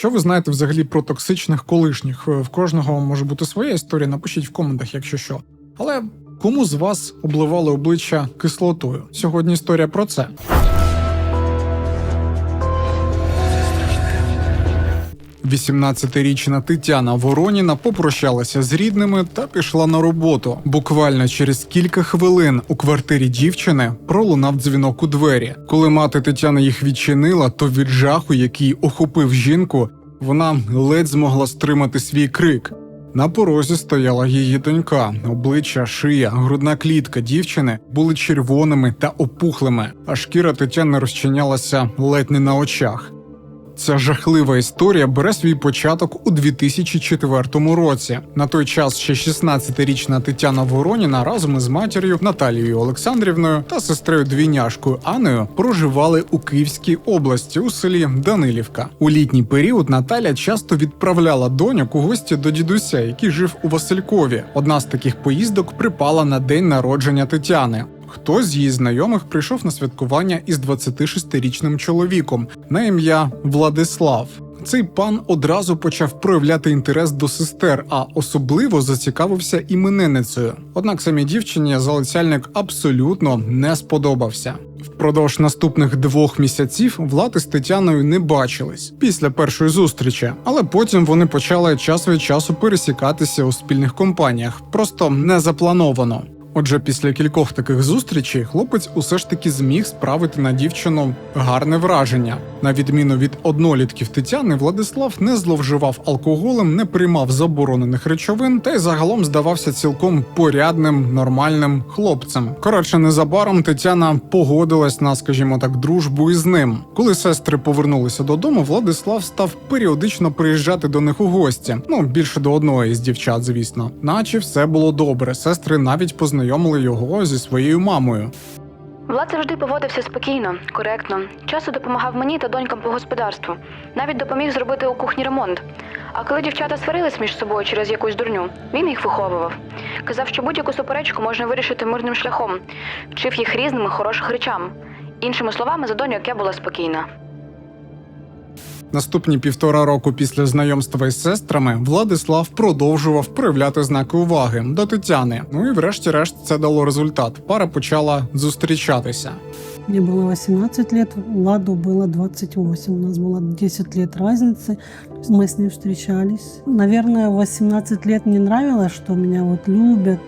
Що ви знаєте взагалі про токсичних колишніх? Е, В кожного може бути своя історія. Напишіть в коментах, якщо що. Але кому з вас обливали обличчя кислотою? Сьогодні історія про це. Вісімнадцятирічна Тетяна Вороніна попрощалася з рідними та пішла на роботу. Буквально через кілька хвилин у квартирі дівчини пролунав дзвінок у двері. Коли мати Тетяни їх відчинила, то від жаху, який охопив жінку, вона ледь змогла стримати свій крик. На порозі стояла її донька. Обличчя, шия, грудна клітка дівчини були червоними та опухлими, а шкіра Тетяни розчинялася ледь не на очах. Ця жахлива історія бере свій початок у 2004 році. На той час ще 16-річна Тетяна Вороніна разом із матір'ю Наталією Олександрівною та сестрою двійняшкою Анною проживали у Київській області у селі Данилівка. У літній період Наталя часто відправляла доньок у гості до дідуся, який жив у Василькові. Одна з таких поїздок припала на день народження Тетяни. Хтось з її знайомих прийшов на святкування із 26-річним чоловіком на ім'я Владислав. Цей пан одразу почав проявляти інтерес до сестер, а особливо зацікавився іменинницею. Однак самій дівчині залицяльник абсолютно не сподобався. Впродовж наступних двох місяців Влад із Тетяною не бачились після першої зустрічі, але потім вони почали час від часу пересікатися у спільних компаніях, просто не заплановано. Отже, після кількох таких зустрічей хлопець усе ж таки зміг справити на дівчину гарне враження. На відміну від однолітків Тетяни, Владислав не зловживав алкоголем, не приймав заборонених речовин та й загалом здавався цілком порядним, нормальним хлопцем. Коротше, незабаром Тетяна погодилась на, скажімо так, дружбу із ним. Коли сестри повернулися додому, Владислав став періодично приїжджати до них у гості. Ну більше до одної з дівчат, звісно. Наче все було добре. Сестри навіть познайомили його зі своєю мамою. Влад завжди поводився спокійно, коректно. Часто допомагав мені та донькам по господарству. Навіть допоміг зробити у кухні ремонт. А коли дівчата сварились між собою через якусь дурню, він їх виховував. Казав, що будь-яку суперечку можна вирішити мирним шляхом, вчив їх різним і хороших речам. Іншими словами, за доньок я була спокійна. Наступні півтора року після знайомства із сестрами Владислав продовжував проявляти знаки уваги до Тетяни. Ну і врешті-решт це дало результат. Пара почала зустрічатися. Мне было 18 лет, Ладу было 28. У нас было 10 лет разницы. Мы с ним встречались. Наверное, в 18 лет мне нравилось, что меня вот любят,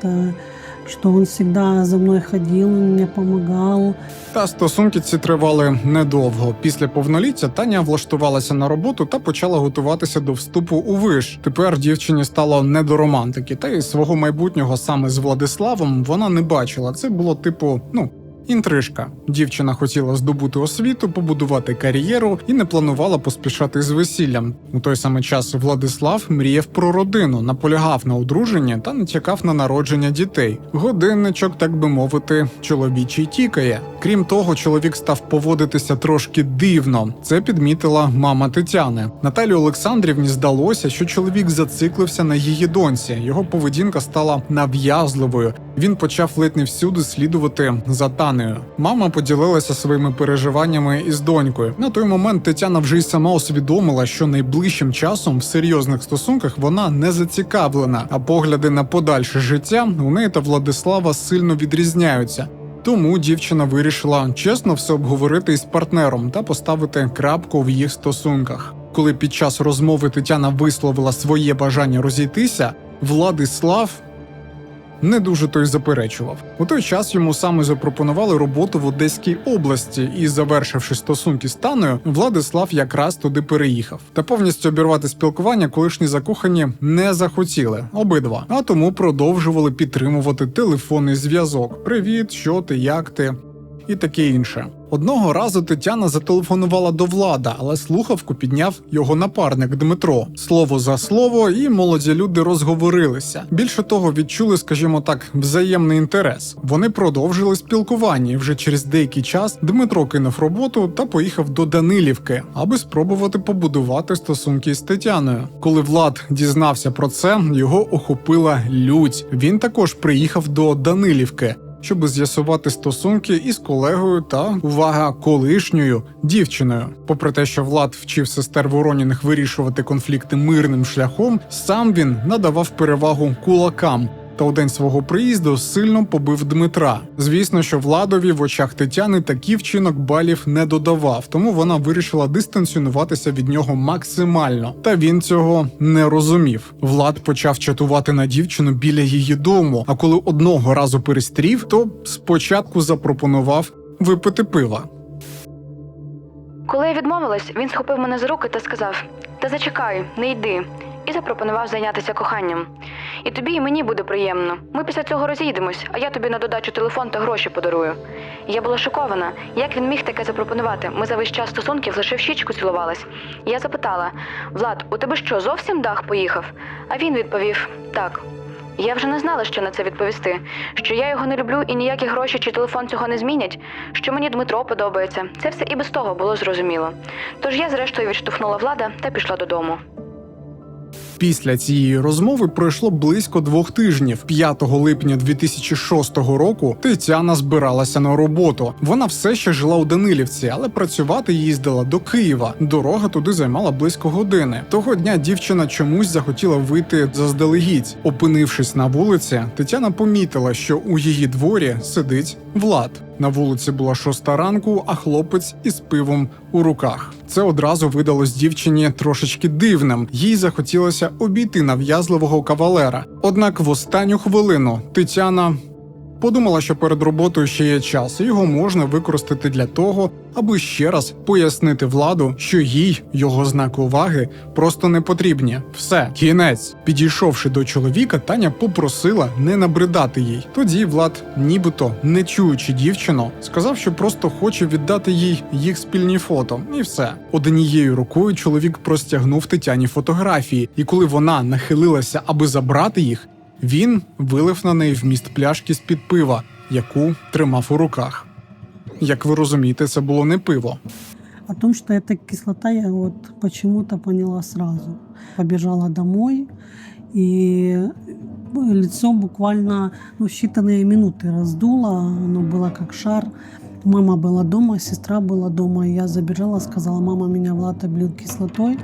э, він завжди за мною ходив, он мне помогал. Та стосунки ці тривали недовго. Після повноліття Таня влаштувалася на роботу та почала готуватися до вступу у виш. Тепер дівчині стало не до романтики, та й свого майбутнього саме з Владиславом вона не бачила. Це було типу, ну. Інтрижка. Дівчина хотіла здобути освіту, побудувати кар'єру і не планувала поспішати з весіллям. У той самий час Владислав мріяв про родину, наполягав на одруженні та натякав на народження дітей. Годинничок, так би мовити, чоловічий тікає. Крім того, чоловік став поводитися трошки дивно. Це підмітила мама Тетяни. Наталі Олександрівні здалося, що чоловік зациклився на її доньці. Його поведінка стала нав'язливою. Він почав ледь не всюди слідувати за Танею. Мама поділилася своїми переживаннями із донькою. На той момент Тетяна вже й сама усвідомила, що найближчим часом в серйозних стосунках вона не зацікавлена, а погляди на подальше життя у неї та Владислава сильно відрізняються. Тому дівчина вирішила чесно все обговорити із партнером та поставити крапку в їх стосунках. Коли під час розмови Тетяна висловила своє бажання розійтися, Владислав не дуже той заперечував. У той час йому саме запропонували роботу в Одеській області, і, завершивши стосунки з Таною, Владислав якраз туди переїхав. Та повністю обірвати спілкування колишні закохані не захотіли обидва, а тому продовжували підтримувати телефонний зв'язок. Привіт, що ти, як ти? І таке інше. Одного разу Тетяна зателефонувала до влада, але слухавку підняв його напарник Дмитро. Слово за слово, і молоді люди розговорилися. Більше того, відчули, скажімо так, взаємний інтерес. Вони продовжили спілкування. і Вже через деякий час Дмитро кинув роботу та поїхав до Данилівки, аби спробувати побудувати стосунки з Тетяною. Коли Влад дізнався про це, його охопила лють. Він також приїхав до Данилівки. Щоб з'ясувати стосунки із колегою та увага колишньою дівчиною. Попри те, що Влад вчив сестер Вороніних вирішувати конфлікти мирним шляхом, сам він надавав перевагу кулакам. Та у день свого приїзду сильно побив Дмитра. Звісно, що владові в очах Тетяни такий вчинок балів не додавав, тому вона вирішила дистанціонуватися від нього максимально. Та він цього не розумів. Влад почав чатувати на дівчину біля її дому. А коли одного разу перестрів, то спочатку запропонував випити пива. Коли я відмовилась, він схопив мене за руки та сказав: Та зачекай, не йди. І запропонував зайнятися коханням. І тобі, і мені буде приємно. Ми після цього розійдемось, а я тобі на додачу телефон та гроші подарую. Я була шокована. Як він міг таке запропонувати? Ми за весь час стосунків лише в щічку цілувались. Я запитала: Влад, у тебе що, зовсім дах поїхав? А він відповів: так. Я вже не знала, що на це відповісти. Що я його не люблю і ніякі гроші чи телефон цього не змінять. Що мені Дмитро подобається. Це все і без того було зрозуміло. Тож я, зрештою, відштовхнула влада та пішла додому. Після цієї розмови пройшло близько двох тижнів. 5 липня 2006 року Тетяна збиралася на роботу. Вона все ще жила у Данилівці, але працювати їздила до Києва. Дорога туди займала близько години. Того дня дівчина чомусь захотіла вийти заздалегідь. Опинившись на вулиці, Тетяна помітила, що у її дворі сидить Влад. На вулиці була шоста ранку, а хлопець із пивом у руках. Це одразу видалось дівчині трошечки дивним. Їй захотілося обійти нав'язливого кавалера. Однак в останню хвилину Тетяна подумала, що перед роботою ще є час, і його можна використати для того, аби ще раз пояснити владу, що їй його знаки уваги просто не потрібні. Все, кінець. Підійшовши до чоловіка, Таня попросила не набридати їй. Тоді Влад, нібито не чуючи дівчину, сказав, що просто хоче віддати їй їх спільні фото, і все. Однією рукою чоловік простягнув Тетяні фотографії, і коли вона нахилилася, аби забрати їх, він вилив на неї вміст пляшки з-під пива, яку тримав у руках. Як ви розумієте, це було не пиво. О том, что это кислота, я вот почему-то поняла сразу. Побежала домой, и лицо буквально ну, считанные минуты раздуло, оно было как шар. Мама была дома, сестра была дома, и я забежала, сказала, мама меня Влад облил кислотой.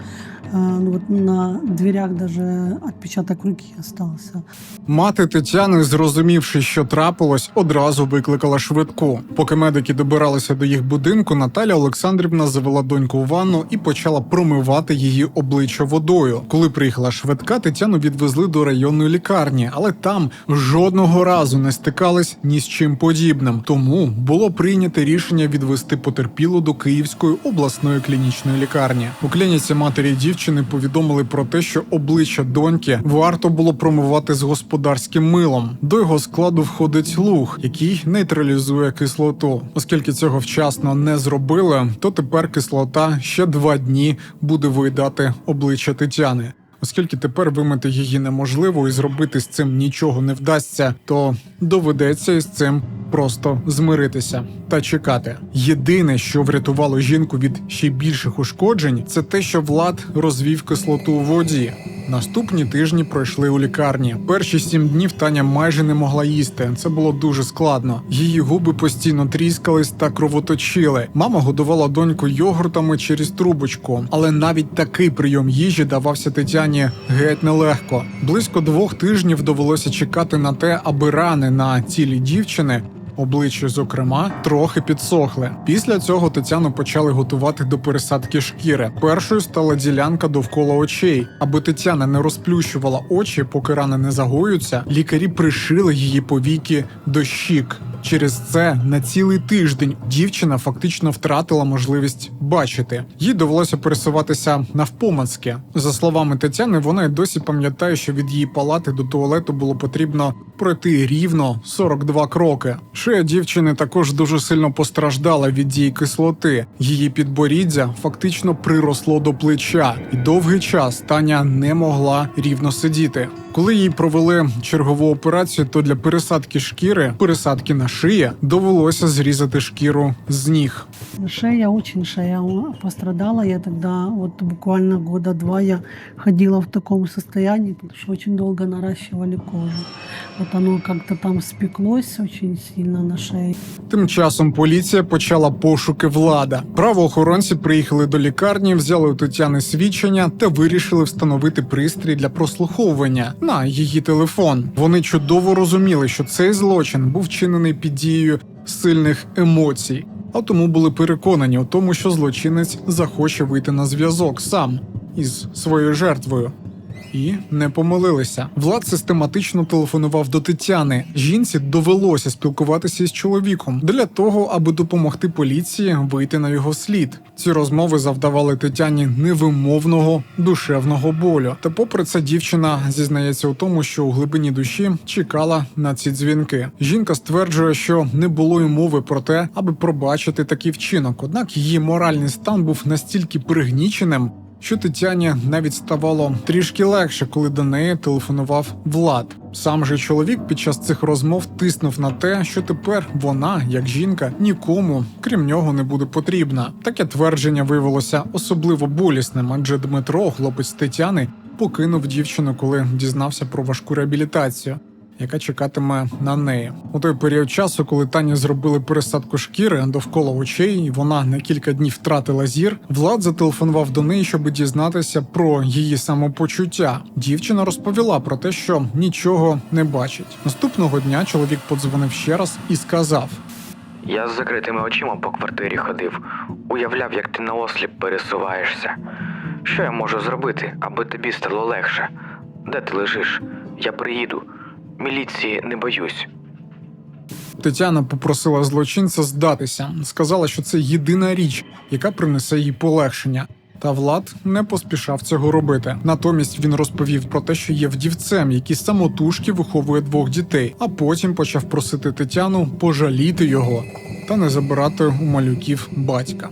А, ну, вот на дверях даже отпечаток руки остался. Мати Тетяни, зрозумівши, що трапилось, одразу викликала швидку. Поки медики добиралися до їх будинку, Наталя Олександрівна завела доньку у ванну і почала промивати її обличчя водою. Коли приїхала швидка, Тетяну відвезли до районної лікарні, але там жодного разу не стикались ні з чим подібним. Тому було прийнято рішення відвести потерпілу до Київської обласної клінічної лікарні. У клініці матері дівчини повідомили про те, що обличчя доньки варто було промивати з господарським милом. До його складу входить луг, який нейтралізує кислоту. Оскільки цього вчасно не зробили, то тепер кислота ще два дні буде виїдати обличчя Тетяни. Оскільки тепер вимити її неможливо і зробити з цим нічого не вдасться, то доведеться із цим просто змиритися та чекати. Єдине, що врятувало жінку від ще більших ушкоджень, це те, що влад розвів кислоту у воді. Наступні тижні пройшли у лікарні. Перші сім днів Таня майже не могла їсти. Це було дуже складно. Її губи постійно тріскались та кровоточили. Мама годувала доньку йогуртами через трубочку, але навіть такий прийом їжі давався Тетяні геть нелегко. Близько двох тижнів довелося чекати на те, аби рани на тілі дівчини обличчя, зокрема, трохи підсохли. Після цього Тетяну почали готувати до пересадки шкіри. Першою стала ділянка довкола очей. Аби Тетяна не розплющувала очі, поки рани не загоюються, лікарі пришили її повіки до щік. Через це на цілий тиждень дівчина фактично втратила можливість бачити. Їй довелося пересуватися навпомацьки. За словами Тетяни, вона й досі пам'ятає, що від її палати до туалету було потрібно пройти рівно 42 кроки. Шия дівчини також дуже сильно постраждала від дії кислоти. Її підборіддя фактично приросло до плеча, і довгий час Таня не могла рівно сидіти. Коли їй провели чергову операцію, то для пересадки шкіри, пересадки на шиї, довелося зрізати шкіру з ніг. Шея, очень шея пострадала. Я тогда, вот буквально года два я ходила в таком состоянии, потому что очень долго наращивали кожу. Вот оно как-то там спеклось очень сильно на шее. Тим часом поліція почала пошуки влада. Правоохоронці приїхали до лікарні, взяли у Тетяни свідчення та вирішили встановити пристрій для прослуховування на її телефон. Вони чудово розуміли, що цей злочин був вчинений під дією сильних емоцій, а тому були переконані у тому, що злочинець захоче вийти на зв'язок сам із своєю жертвою. І не помилилися. Влад систематично телефонував до Тетяни. Жінці довелося спілкуватися із чоловіком для того, аби допомогти поліції вийти на його слід. Ці розмови завдавали Тетяні невимовного душевного болю. Та, попри це, дівчина зізнається у тому, що у глибині душі чекала на ці дзвінки. Жінка стверджує, що не було й мови про те, аби пробачити такий вчинок. Однак її моральний стан був настільки пригніченим, що Тетяні навіть ставало трішки легше, коли до неї телефонував Влад. Сам же чоловік під час цих розмов тиснув на те, що тепер вона, як жінка, нікому, крім нього, не буде потрібна. Таке твердження виявилося особливо болісним, адже Дмитро, хлопець Тетяни, покинув дівчину, коли дізнався про важку реабілітацію. Яка чекатиме на неї у той період часу, коли Тані зробили пересадку шкіри довкола очей, і вона на кілька днів втратила зір. Влад зателефонував до неї, щоб дізнатися про її самопочуття. Дівчина розповіла про те, що нічого не бачить. Наступного дня чоловік подзвонив ще раз і сказав: Я з закритими очима по квартирі ходив, уявляв, як ти наосліп пересуваєшся. Що я можу зробити, аби тобі стало легше? Де ти лежиш? Я приїду. Міліції не боюсь. Тетяна попросила злочинця здатися, сказала, що це єдина річ, яка принесе їй полегшення. Та Влад не поспішав цього робити. Натомість він розповів про те, що є вдівцем, який самотужки виховує двох дітей, а потім почав просити Тетяну пожаліти його та не забирати у малюків батька.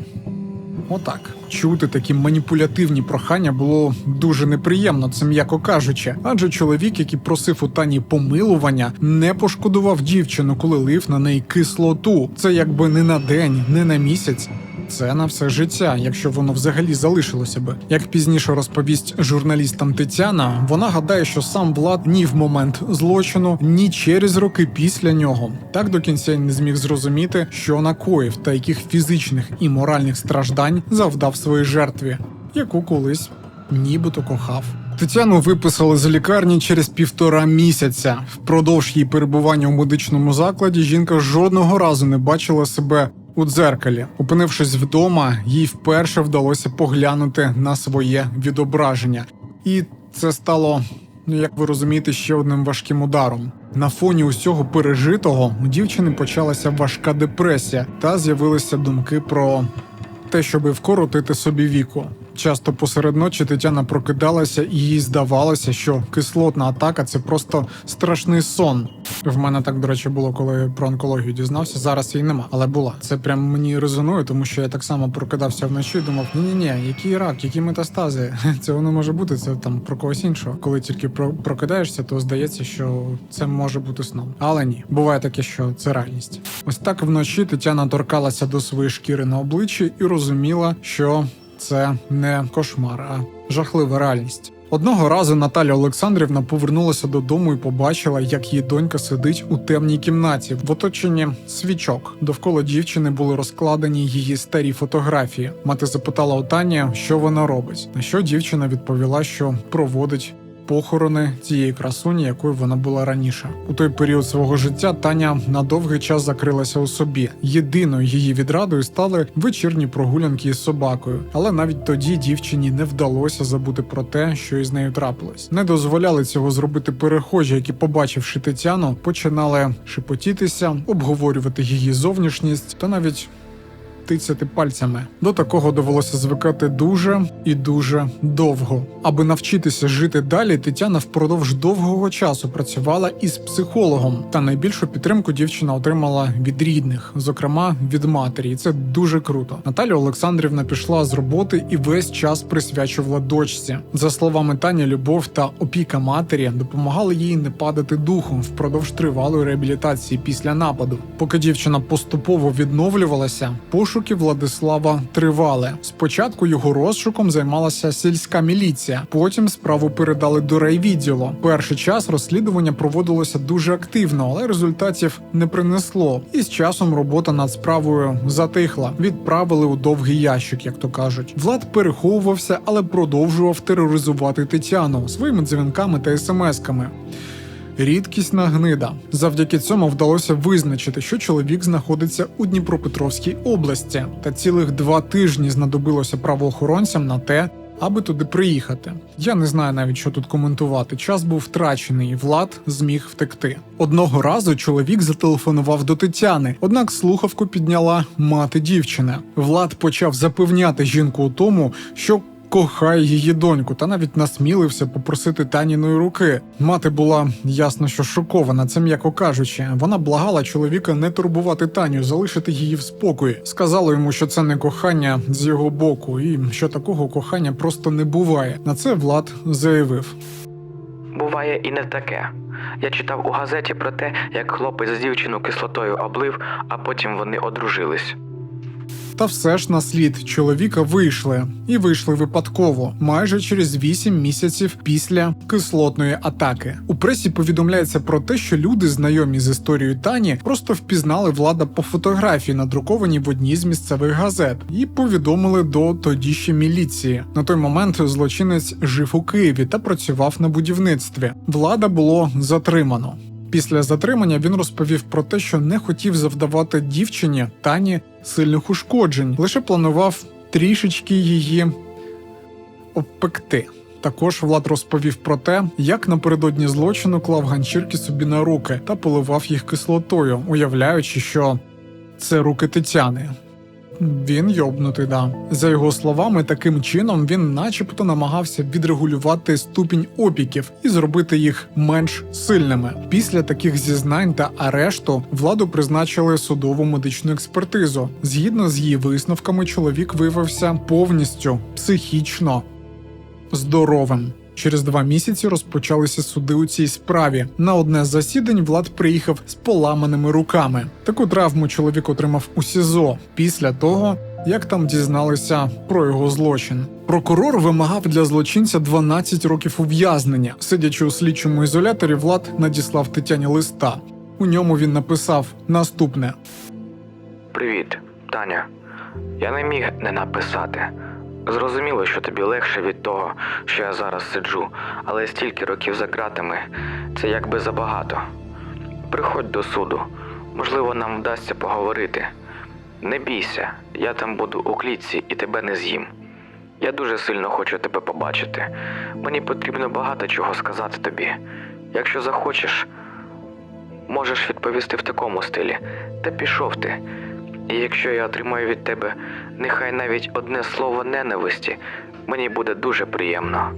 Отак. Чути такі маніпулятивні прохання було дуже неприємно, це м'яко кажучи. Адже чоловік, який просив у Тані помилування, не пошкодував дівчину, коли лив на неї кислоту. Це якби не на день, не на місяць. Це на все життя, якщо воно взагалі залишилося би. Як пізніше розповість журналістам Тетяна, вона гадає, що сам Влад ні в момент злочину, ні через роки після нього так до кінця й не зміг зрозуміти, що накоїв та яких фізичних і моральних страждань завдав своїй жертві, яку колись нібито кохав. Тетяну виписали з лікарні через півтора місяця. Впродовж її перебування у медичному закладі жінка жодного разу не бачила себе у дзеркалі. Опинившись вдома, їй вперше вдалося поглянути на своє відображення, і це стало. Ну, як ви розумієте, ще одним важким ударом. На фоні усього пережитого у дівчини почалася важка депресія та з'явилися думки про те, щоби вкоротити собі віку. Часто посеред ночі Тетяна прокидалася, і їй здавалося, що кислотна атака це просто страшний сон. В мене так, до речі, було, коли про онкологію дізнався. Зараз її нема, але була. Це прям мені резонує, тому що я так само прокидався вночі думав: ні, ні, ні, який рак, які метастази. Цього не може бути. Це там про когось іншого. Коли тільки про- прокидаєшся, то здається, що це може бути сном. Але ні, буває таке, що це реальність. Ось так вночі Тетяна торкалася до своєї шкіри на обличчі і розуміла, що це не кошмар, а жахлива реальність. Одного разу Наталя Олександрівна повернулася додому і побачила, як її донька сидить у темній кімнаті в оточенні свічок. Довкола дівчини були розкладені її старі фотографії. Мати запитала у Тані, що вона робить. На що дівчина відповіла, що проводить похорони цієї красуні, якою вона була раніше. У той період свого життя Таня на довгий час закрилася у собі. Єдиною її відрадою стали вечірні прогулянки із собакою. Але навіть тоді дівчині не вдалося забути про те, що із нею трапилось. Не дозволяли цього зробити перехожі, які, побачивши Тетяну, починали шепотітися, обговорювати її зовнішність та навіть тицяти пальцями. До такого довелося звикати дуже і дуже довго. Аби навчитися жити далі, Тетяна впродовж довгого часу працювала із психологом, та найбільшу підтримку дівчина отримала від рідних, зокрема від матері. І це дуже круто. Наталя Олександрівна пішла з роботи і весь час присвячувала дочці. За словами Тані, любов та опіка матері допомагали їй не падати духом впродовж тривалої реабілітації після нападу. Поки дівчина поступово відновлювалася, пошуки Владислава тривали. Спочатку його розшуком займалася сільська міліція, потім справу передали до райвідділу. Перший час розслідування проводилося дуже активно, але результатів не принесло. І з часом робота над справою затихла. Відправили у довгий ящик, як то кажуть. Влад переховувався, але продовжував тероризувати Тетяну своїми дзвінками та смс-ками. Рідкісна гнида. Завдяки цьому вдалося визначити, що чоловік знаходиться у Дніпропетровській області, та цілих два тижні знадобилося правоохоронцям на те, аби туди приїхати. Я не знаю навіть, що тут коментувати. Час був втрачений, і влад зміг втекти. Одного разу чоловік зателефонував до Тетяни, однак слухавку підняла мати дівчини. Влад почав запевняти жінку у тому, що кохає її доньку, та навіть насмілився попросити Таніної руки. Мати була ясно, що шокована, це м'яко кажучи. Вона благала чоловіка не турбувати Таню, залишити її в спокої. Сказала йому, що це не кохання з його боку, і що такого кохання просто не буває. На це Влад заявив. Буває і не таке. Я читав у газеті про те, як хлопець з дівчину кислотою облив, а потім вони одружились. Та все ж на слід чоловіка вийшли і вийшли випадково, майже через 8 місяців після кислотної атаки. У пресі повідомляється про те, що люди, знайомі з історією Тані, просто впізнали влада по фотографії, надрукованій в одній з місцевих газет, і повідомили до тоді ще міліції. На той момент злочинець жив у Києві та працював на будівництві. Влада було затримано. Після затримання він розповів про те, що не хотів завдавати дівчині Тані сильних ушкоджень, лише планував трішечки її обпекти. Також Влад розповів про те, як напередодні злочину клав ганчірки собі на руки та поливав їх кислотою, уявляючи, що це руки Тетяни. Він йобнутий, да. За його словами, таким чином він начебто намагався відрегулювати ступінь опіків і зробити їх менш сильними. Після таких зізнань та арешту владу призначили судову медичну експертизу. Згідно з її висновками, чоловік виявився повністю психічно здоровим. Через два місяці розпочалися суди у цій справі. На одне з засідань Влад приїхав з поламаними руками. Таку травму чоловік отримав у СІЗО після того, як там дізналися про його злочин. Прокурор вимагав для злочинця 12 років ув'язнення. Сидячи у слідчому ізоляторі, Влад надіслав Тетяні листа. У ньому він написав наступне: Привіт, Таня. Я не міг не написати. Зрозуміло, що тобі легше від того, що я зараз сиджу, але стільки років за ґратами це якби забагато. Приходь до суду, можливо, нам вдасться поговорити. Не бійся, я там буду у клітці і тебе не з'їм. Я дуже сильно хочу тебе побачити. Мені потрібно багато чого сказати тобі. Якщо захочеш, можеш відповісти в такому стилі. Та пішов ти. І якщо я отримаю від тебе нехай навіть одне слово ненависті, мені буде дуже приємно.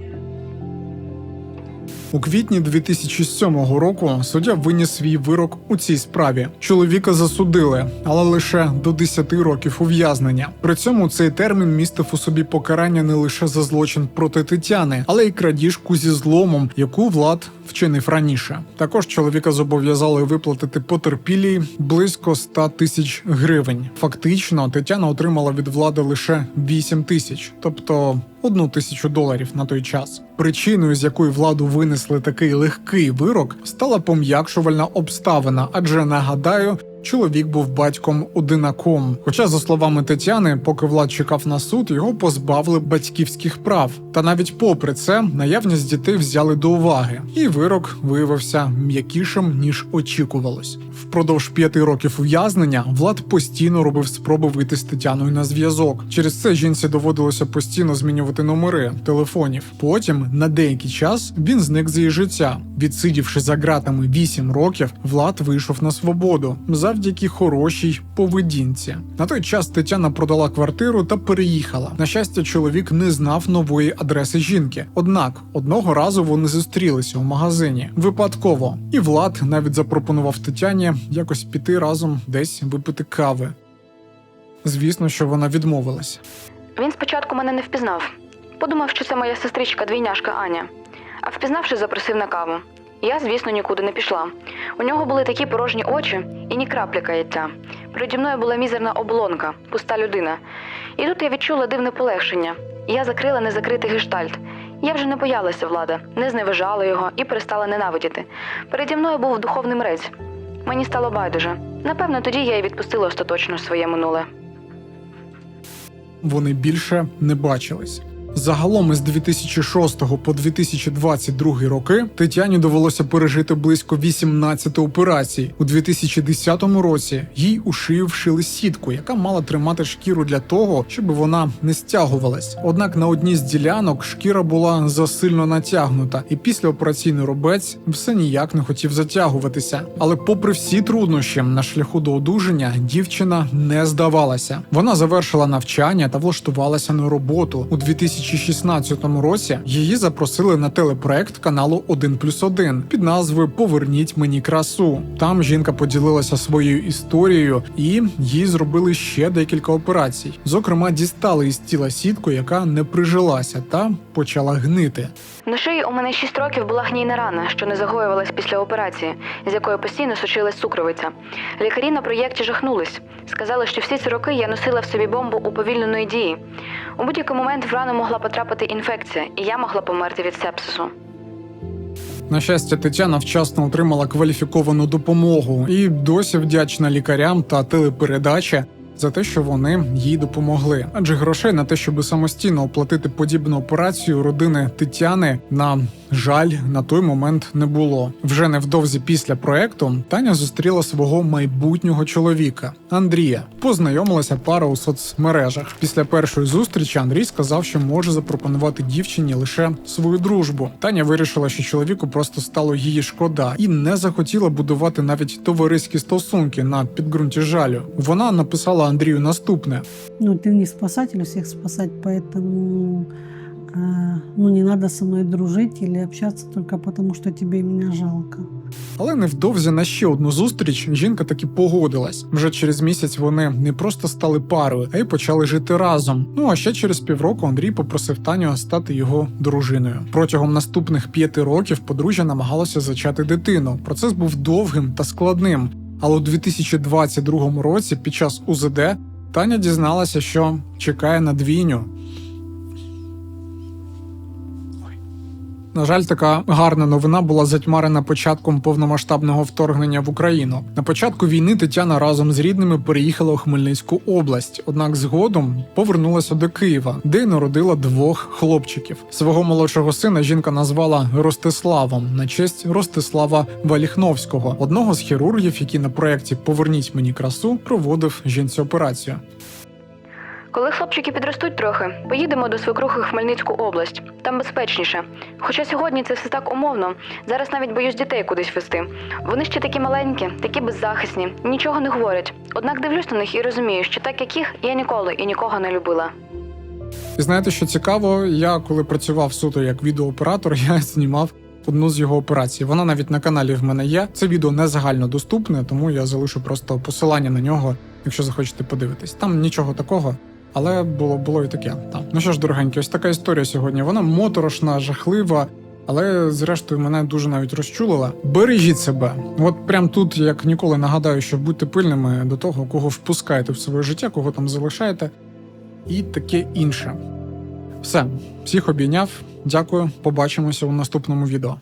У квітні 2007 року суддя виніс свій вирок у цій справі. Чоловіка засудили, але лише до 10 років ув'язнення. При цьому цей термін містив у собі покарання не лише за злочин проти Тетяни, але й крадіжку зі зломом, яку влад вчинив раніше. Також чоловіка зобов'язали виплатити потерпілій близько 100 тисяч гривень. Фактично, Тетяна отримала від влади лише 8 тисяч, тобто одну тисячу доларів на той час. Причиною, з якої владу винесли такий легкий вирок, стала пом'якшувальна обставина, адже нагадаю. Чоловік був батьком одинаком. Хоча, за словами Тетяни, поки влад чекав на суд, його позбавили батьківських прав. Та навіть попри це, наявність дітей взяли до уваги, і вирок виявився м'якішим ніж очікувалось. Впродовж п'яти років ув'язнення влад постійно робив спроби вийти з Тетяною на зв'язок. Через це жінці доводилося постійно змінювати номери телефонів. Потім на деякий час він зник з її життя. Відсидівши за ґратами 8 років, влад вийшов на свободу. За завдяки хорошій поведінці. На той час Тетяна продала квартиру та переїхала. На щастя, чоловік не знав нової адреси жінки. Однак одного разу вони зустрілися у магазині випадково, і Влад навіть запропонував Тетяні якось піти разом десь випити кави. Звісно, що вона відмовилась. Він спочатку мене не впізнав. Подумав, що це моя сестричка двійняшка Аня. А впізнавши, запросив на каву. Я, звісно, нікуди не пішла. У нього були такі порожні очі і ні краплі каяття. Переді мною була мізерна облонка, пуста людина. І тут я відчула дивне полегшення. Я закрила незакритий гештальт. Я вже не боялася влада, не зневажала його і перестала ненавидіти. Переді мною був духовний мрець. Мені стало байдуже. Напевно, тоді я й відпустила остаточно своє минуле. Вони більше не бачились. Загалом із 2006 по 2022 роки Тетяні довелося пережити близько 18 операцій. У 2010 році їй у шию вшили сітку, яка мала тримати шкіру для того, щоб вона не стягувалась. Однак на одній з ділянок шкіра була засильно натягнута, і після операційний робець все ніяк не хотів затягуватися. Але, попри всі труднощі на шляху до одужання, дівчина не здавалася. Вона завершила навчання та влаштувалася на роботу у 2016 році. Її запросили на телепроект каналу 1+,1 під назвою Поверніть мені красу. Там жінка поділилася своєю історією, і їй зробили ще декілька операцій. Зокрема, дістали із тіла сітку, яка не прижилася та почала гнити. На шиї у мене 6 років була гнійна рана, що не загоювалась після операції, з якої постійно сочилась цукровиця. Лікарі на проєкті жахнулись. Сказали, що всі ці роки я носила в собі бомбу уповільненої дії. У будь-який момент в рану могла потрапити інфекція, і я могла померти від сепсису. На щастя, Тетяна вчасно отримала кваліфіковану допомогу і досі вдячна лікарям та телепередачі за те, що вони їй допомогли. Адже грошей на те, щоб самостійно оплатити подібну операцію родини Тетяни, на жаль, на той момент не було. Вже невдовзі після проекту Таня зустріла свого майбутнього чоловіка Андрія. Познайомилася пара у соцмережах. Після першої зустрічі Андрій сказав, що може запропонувати дівчині лише свою дружбу. Таня вирішила, що чоловіку просто стало її шкода, і не захотіла будувати навіть товариські стосунки на підґрунті жалю. Вона написала Андрію наступне: Ну, ты не спасатель, всех спасать, поэтому э, ну, не надо со мной дружить или общаться только потому, что тебе меня жалко. Але невдовзі на ще одну зустріч жінка таки погодилась. Вже через місяць вони не просто стали парою, а й почали жити разом. Ну а ще через півроку Андрій попросив Таню стати його дружиною. Протягом наступних п'яти років подружжя намагалося зачати дитину. Процес був довгим та складним. Але у 2022 році, під час УЗД, Таня дізналася, що чекає на двійню. На жаль, така гарна новина була затьмарена початком повномасштабного вторгнення в Україну. На початку війни Тетяна разом з рідними переїхала у Хмельницьку область, однак згодом повернулася до Києва, де народила двох хлопчиків. Свого молодшого сина жінка назвала Ростиславом на честь Ростислава Валіхновського, одного з хірургів, який на проєкті Поверніть мені красу проводив жінці операцію. Коли хлопчики підростуть трохи, поїдемо до свекрухи Хмельницьку область. Там безпечніше. Хоча сьогодні це все так умовно. Зараз навіть боюсь дітей кудись вести. Вони ще такі маленькі, такі беззахисні, нічого не говорять. Однак дивлюсь на них і розумію, що так як їх я ніколи і нікого не любила. І знаєте, що цікаво, я коли працював суто як відеооператор, я знімав одну з його операцій. Вона навіть на каналі в мене є. Це відео не загально доступне, тому я залишу просто посилання на нього, якщо захочете подивитись. Там нічого такого. Але було було і таке. Там. Ну що ж, дорогенькі, ось така історія сьогодні. Вона моторошна, жахлива, але зрештою мене дуже навіть розчулила. Бережіть себе. От прям тут, як ніколи, нагадаю, що будьте пильними до того, кого впускаєте в своє життя, кого там залишаєте, і таке інше. Все, всіх обійняв. Дякую, побачимося у наступному відео.